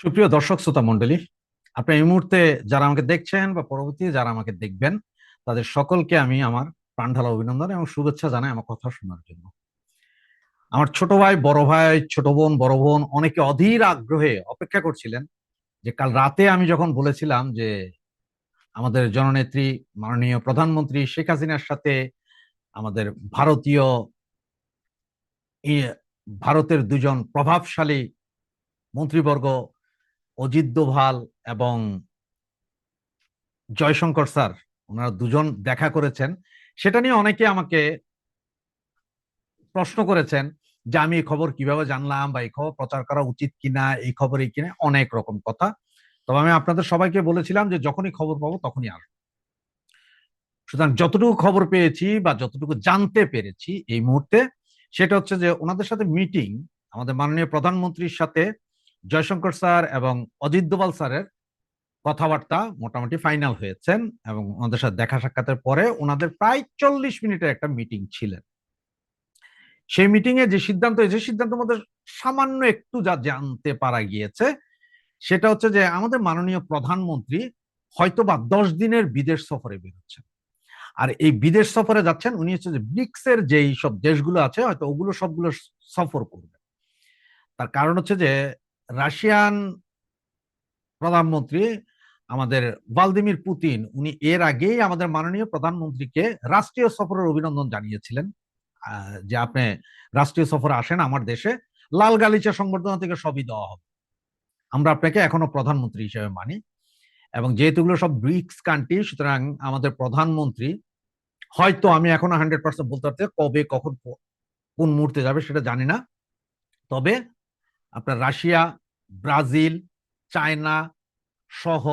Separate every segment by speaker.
Speaker 1: সুপ্রিয় দর্শক, শ্রোতা মন্ডলী আপনি এই মুহূর্তে যারা আমাকে দেখছেন বা পরবর্তী যারা আমাকে দেখবেন, তাদের সকলকে আমি আমার প্রাণঢালা অভিনন্দন এবং শুভেচ্ছা জানাই আমার কথা শোনার জন্য। আমার ছোট ভাই, বড় ভাই, ছোট বোন, বড় বোন অনেকে অধীর আগ্রহে অপেক্ষা করছিলেন যে কাল রাতে আমি যখন বলেছিলাম যে আমাদের জননেত্রী, মাননীয় প্রধানমন্ত্রী শেখ হাসিনার সাথে আমাদের ভারতীয় ভারতের দুজন প্রভাবশালী মন্ত্রীবর্গ অজিত দোভাল এবং জয়শঙ্কর স্যার, ওনারা দুজন দেখা করেছেন। সেটা নিয়ে অনেকে আমাকে প্রশ্ন করেছেন যে আমি এই খবর কীভাবে জানলাম বা এই খবর প্রচার করা উচিত কিনা, এই খবর এই কিনা, অনেক রকম কথা। তবে আমি আপনাদের সবাইকে বলেছিলাম যে যখনই খবর পাবো তখনই আসব। সুতরাং যতটুকু খবর পেয়েছি বা যতটুকু জানতে পেরেছি এই মুহূর্তে, সেটা হচ্ছে যে ওনাদের সাথে মিটিং আমাদের মাননীয় প্রধানমন্ত্রীর সাথে জয়শঙ্কর স্যার এবং অজিত দোবাল স্যারের কথাবার্তা মোটামুটি ফাইনাল হয়েছেন এবং ওনাদের সাথে দেখা সাক্ষাতের পরে ওনাদের প্রায় চল্লিশ মিনিটের একটা মিটিং ছিলেন। সেই মিটিং এ যে সিদ্ধান্ত হয়েছে সিদ্ধান্তের মধ্যে সামান্য একটু যা জানতে পারা গিয়েছে, সেটা হচ্ছে যে আমাদের মাননীয় প্রধানমন্ত্রী হয়তো বা দশ দিনের বিদেশ সফরে বেরোচ্ছেন। আর এই বিদেশ সফরে যাচ্ছেন, উনি হচ্ছে যে ব্রিক্সের যেই সব দেশগুলো আছে, হয়তো ওগুলো সবগুলো সফর করবেন। তার কারণ হচ্ছে যে রাশিয়ান প্রধানমন্ত্রী আমাদের ভালদিমির পুতিন, উনি এর আগেই আমাদের মাননীয় প্রধানমন্ত্রীকে রাষ্ট্রীয় সফরের অভিনন্দন জানিয়েছিলেন যে আপনি রাষ্ট্রীয় সফরে আসেন আমার দেশে, লাল গালিচা সংবর্ধনা থেকে সবই দেওয়া হবে। আমরা আপনাকে এখনও প্রধানমন্ত্রী হিসেবে মানি এবং যেহেতু সব ব্রিক্স কান্ট্রি, সুতরাং আমাদের প্রধানমন্ত্রী, হয়তো আমি এখনও হান্ড্রেড পার্সেন্ট বলতে পারতে কবে, কখন, কোন মুহূর্তে যাবে সেটা জানি না। তবে আপনার রাশিয়া, ব্রাজিল, চায়না সহ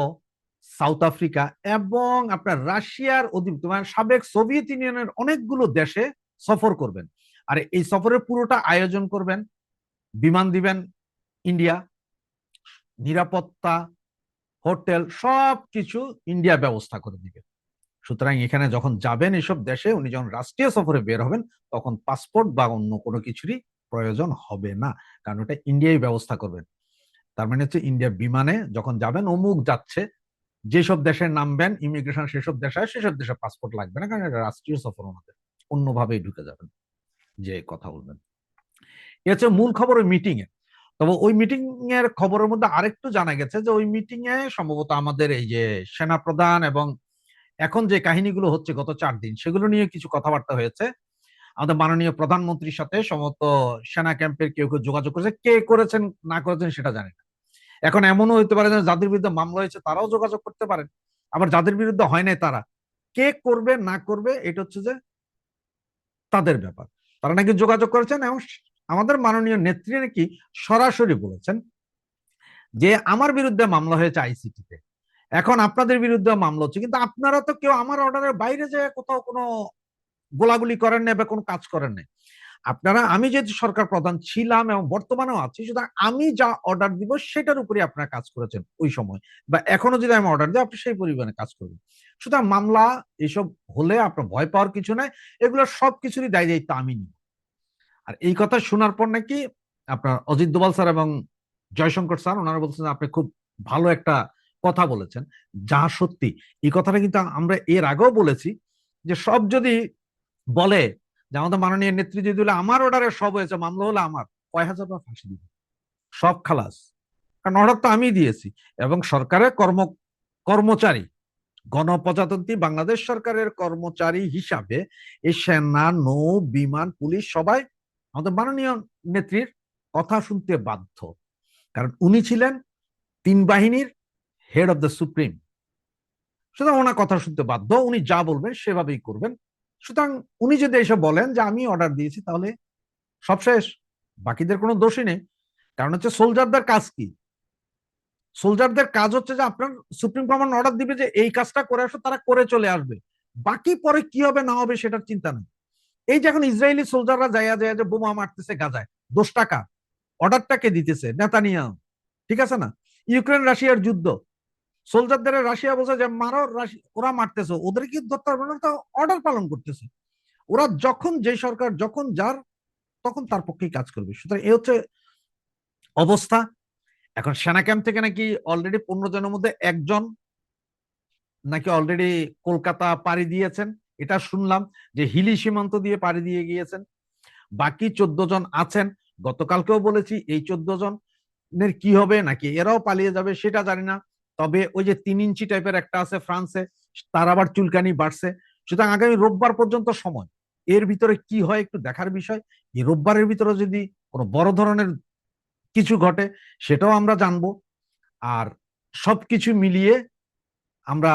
Speaker 1: সাউথ আফ্রিকা এবং আপনার রাশিয়ার অধীন মানে সাবেক সোভিয়েত ইউনিয়নের অনেকগুলো দেশে সফর করবেন। আর এই সফরের পুরোটা আয়োজন করবেন, বিমান দিবেন ইন্ডিয়া, নিরাপত্তা, হোটেল সব কিছু ইন্ডিয়া ব্যবস্থা করে দিবে। সুতরাং এখানে যখন যাবেন এসব দেশে, উনি যখন রাষ্ট্রীয় সফরে বের হবেন, তখন পাসপোর্ট বা অন্য কোনো কিছুরই প্রয়োজন হবে না। কারণ ওটা ইন্ডিয়াই ব্যবস্থা করবেন তার মানে হচ্ছে ইন্ডিয়া বিমানে যখন যাবেন, অমুক যাচ্ছে, যেসব দেশে নামবেন ইমিগ্রেশন সেসব দেশে সেসব দেশে পাসপোর্ট লাগবে না, কারণ রাষ্ট্রীয় সফর ওনাদের অন্যভাবেই ঢুকে যাবেন, যে কথা বলবেন। এ হচ্ছে মূল খবর ওই মিটিং এ। তবে ওই মিটিং এর খবরের মধ্যে আরেকটু জানা গেছে যে, ওই মিটিং এ সম্ভবত আমাদের এই যে সেনা প্রধান এবং এখন যে কাহিনীগুলো হচ্ছে গত চার দিন, সেগুলো নিয়ে কিছু কথাবার্তা হয়েছে। আমাদের মাননীয় প্রধানমন্ত্রীর সাথে সমস্ত সেনা ক্যাম্পের কেউ কেউ যোগাযোগ করেছে, কে করেছেন, না করেছেন সেটা জানি না। এখন এমনও হইতে পারে যাদের বিরুদ্ধে মামলা হয়েছে তারাও যোগাযোগ করতে পারেন, আবার যাদের বিরুদ্ধে হয় নাই তারা। কে করবে, না করবে, এটা হচ্ছে যে তাদের ব্যাপার। তারা নাকি যোগাযোগ করেছেন এবং আমাদের মাননীয় নেত্রী নাকি সরাসরি বলেছেন যে আমার বিরুদ্ধে মামলা হয়েছে আইসিটিতে। এখন আপনাদের বিরুদ্ধে মামলা হচ্ছে, কিন্তু আপনারা তো কেউ আমার অর্ডারের বাইরে যে কোথাও কোনো গোলাগুলি করেন না বা কোনো কাজ করেন না আপনারা, আমি যেহেতু সরকার প্রধান ছিলাম এবং বর্তমানেও আছি, সুতরাং আমি যা অর্ডার দিব সেটার উপরে আপনারা কাজ করেছেন ওই সময়। বা এখনও যদি আমি অর্ডার দিই, আপনি সেই পরিমাণে কাজ করবেন। সুতরাং মামলা এসব হলে আপনার ভয় পাওয়ার কিছু নাই, এগুলো সব কিছুরই দায় দায়িত্ব আমি নিব। আর এই কথা শোনার পর নাকি আপনার অজিত দোবাল স্যার এবং জয়শঙ্কর স্যার, ওনারা বলছেন আপনি খুব ভালো একটা কথা বলেছেন। যা সত্যি। এই কথাটা কিন্তু আমরা এর আগেও বলেছি যে সব যদি বলে যে আমাদের মাননীয় নেত্রী যদি আমার অর্ডারে সব হয়েছে, মামলা হলে আমার। কয় হাজার টাকা ফাঁসি দিবে? সব খালাস। কারণ অর্ডার তো আমি দিয়েছি। এবং সরকারের কর্ম, কর্মচারী, গণপ্রজাতন্ত্রী, বাংলাদেশ সরকারের কর্মচারী হিসাবে এই সেনা, নৌ, বিমান, পুলিশ সবাই আমাদের মাননীয় নেত্রীর কথা শুনতে বাধ্য। কারণ উনি ছিলেন তিন বাহিনীর হেড অফ দ্য সুপ্রিম সুতরাং ওনার কথা শুনতে বাধ্য, উনি যা বলবেন সেভাবেই করবেন। সুতরাং উনি যদি এসে বলেন যে আমি অর্ডার দিয়েছি, তাহলে সব শেষ বাকিদের কোনো দোষই নেই। কারণ হচ্ছে সোলজারদের কাজ কি? সোলজারদের কাজ হচ্ছে যে আপনার সুপ্রিম কমান্ড অর্ডার দিবে যে এই কাজটা করে আসো, তারা করে চলে আসবে। বাকি পরে কি হবে, না হবে সেটার চিন্তা নেই। এই যে এখন ইসরায়েলি সোলজাররা যাইয়া যায় যে বোমা মারতেছে গাজায় দোষ টাকা অর্ডারটাকে দিতেছে? নেতানিয়া ঠিক আছে না? ইউক্রেন রাশিয়ার যুদ্ধ। সোলজারদের রাশিয়া বলছে যে, মারো ওরা মারতেছে। ওদের কি অর্ডার পালন করতেছে? ওরা যখন যে সরকার, যখন যার, তখন তার পক্ষেই কাজ করবে। সুতরাং এ হচ্ছে অবস্থা। এখন সেনা ক্যাম্প থেকে নাকি অলরেডি পনেরো জনের মধ্যে একজন নাকি অলরেডি কলকাতা পাড়ি দিয়েছেন। এটা শুনলাম যে, হিলি সীমান্ত দিয়ে পাড়ি দিয়ে গিয়েছেন। বাকি চোদ্দ জন আছেন। গতকালকেও বলেছি, এই চোদ্দ জনের কি হবে, নাকি এরাও পালিয়ে যাবে, সেটা জানি না। তবে ওই যে তিন ইঞ্চি টাইপের একটা আছে ফ্রান্সে, তার আবার চুলকানি বাড়ছে। সুতরাং আগামী রোববার পর্যন্ত সময়। এর ভিতরে কি হয় একটু দেখার বিষয়। এই রোববারের ভিতরে যদি কোনো বড় ধরনের কিছু ঘটে, সেটাও আমরা জানব। আর সবকিছু মিলিয়ে আমরা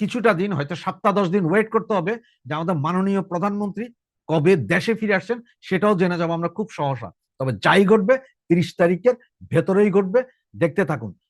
Speaker 1: কিছুটা দিন, হয়তো সপ্তাহ দশ দিন ওয়েট করতে হবে যে আমাদের মাননীয় প্রধানমন্ত্রী কবে দেশে ফিরে আসছেন, সেটাও জেনে যাব আমরা খুব সহসা। তবে যাই ঘটবে, তিরিশ তারিখের ভেতরেই ঘটবে। দেখতে থাকুন।